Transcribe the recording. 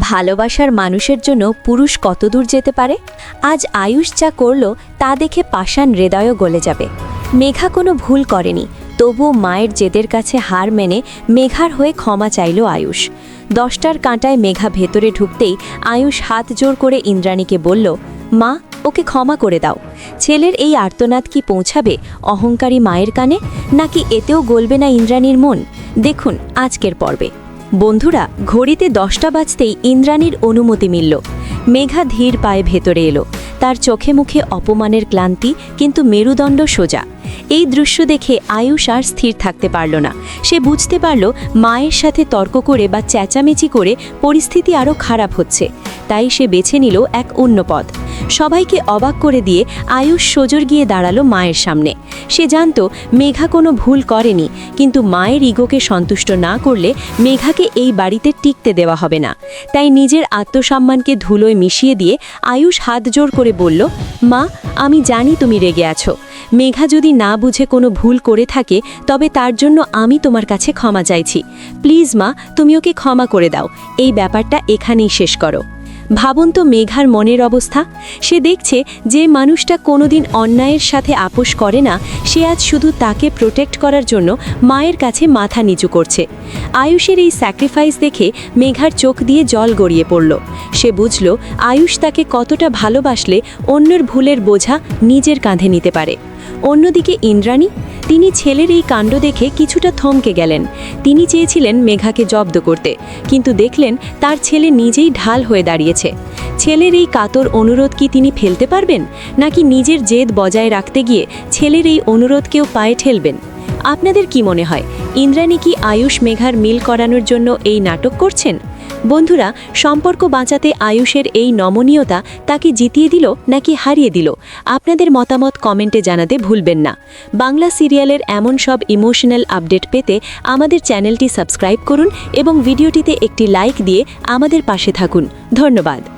ভালোবাসার মানুষের জন্য পুরুষ কতদূর যেতে পারে? আজ আয়ুষ যা করল, তা দেখে পাষাণ হৃদয়ও গলে যাবে। মেঘা কোনো ভুল করেনি তবুও মায়ের জেদের কাছে হার মেনে মেঘার হয়ে ক্ষমা চাইল আয়ুষ। দশটার কাঁটায় মেঘা ভেতরে ঢুকতেই আয়ুষ হাত জোর করে ইন্দ্রাণীকে বলল, মা, ওকে ক্ষমা করে দাও। ছেলের এই আর্তনাদ কি পৌঁছাবে অহংকারী মায়ের কানে? নাকি এতেও গলবে না ইন্দ্রাণীর মন? দেখুন, আজকের পর্বে। বন্ধুরা, ঘড়িতে দশটা বাজতেই ইন্দ্রাণীর অনুমতি মিলল। মেঘা ধীর পায়ে ভেতরে এলো। তার চোখে মুখে অপমানের ক্লান্তি, কিন্তু মেরুদণ্ড সোজা। এই দৃশ্য দেখে আয়ুষ আর স্থির থাকতে পারল না। সে বুঝতে পারল, মায়ের সাথে তর্ক করে বা চেঁচামেচি করে পরিস্থিতি আরও খারাপ হচ্ছে। তাই সে বেছে নিল এক অন্য পথ। সবাইকে অবাক করে দিয়ে আয়ুষ সোজর গিয়ে দাঁড়াল মায়ের সামনে। সে জানত মেঘা কোনো ভুল করেনি, কিন্তু মায়ের ইগোকে সন্তুষ্ট না করলে মেঘাকে এই বাড়িতে টিকতে দেওয়া হবে না। তাই নিজের আত্মসম্মানকে ধুলোয় মিশিয়ে দিয়ে আয়ুষ হাত জোর করে বলল, মা, আমি জানি তুমি রেগে আছো। মেঘা যদি না বুঝে কোনো ভুল করে থাকে, তবে তার জন্য আমি তোমার কাছে ক্ষমা চাইছি। প্লিজ মা, তুমি ওকে ক্ষমা করে দাও। এই ব্যাপারটা এখানেই শেষ করো। ভাবুন তো মেঘার মনের অবস্থা। সে দেখছে যে মানুষটা কোনোদিন অন্যায়ের সাথে আপোষ করে না, সে আজ শুধু তাকে প্রোটেক্ট করার জন্য মায়ের কাছে মাথা নিচু করছে। আয়ুষের এই স্যাক্রিফাইস দেখে মেঘার চোখ দিয়ে জল গড়িয়ে পড়ল। সে বুঝল আয়ুষ তাকে কতটা ভালোবাসলে অন্যের ভুলের বোঝা নিজের কাঁধে নিতে পারে। অন্যদিকে ইন্দ্রাণী, তিনি ছেলের এই কাণ্ড দেখে কিছুটা থমকে গেলেন। তিনি চেয়েছিলেন মেঘাকে জব্দ করতে, কিন্তু দেখলেন তার ছেলে নিজেই ঢাল হয়ে দাঁড়িয়েছে। ছেলের এই কাতর অনুরোধ কি তিনি ফেলতে পারবেন? নাকি নিজের জেদ বজায় রাখতে গিয়ে ছেলের এই অনুরোধকেও পায়ে ঠেলবেন? আপনাদের কি মনে হয়? ইন্দ্রাণী কি আয়ুষ মেঘার মিল করানোর জন্য এই নাটক করছেন? বন্ধুরা, সম্পর্ক বাঁচাতে আয়ুষের এই নমনীয়তা তাকে জিতিয়ে দিল নাকি হারিয়ে দিল? আপনাদের মতামত কমেন্টে জানাতে ভুলবেন না। বাংলা সিরিয়ালের এমন সব ইমোশনাল আপডেট পেতে আমাদের চ্যানেলটি সাবস্ক্রাইব করুন এবং ভিডিওটিতে একটি লাইক দিয়ে আমাদের পাশে থাকুন। ধন্যবাদ।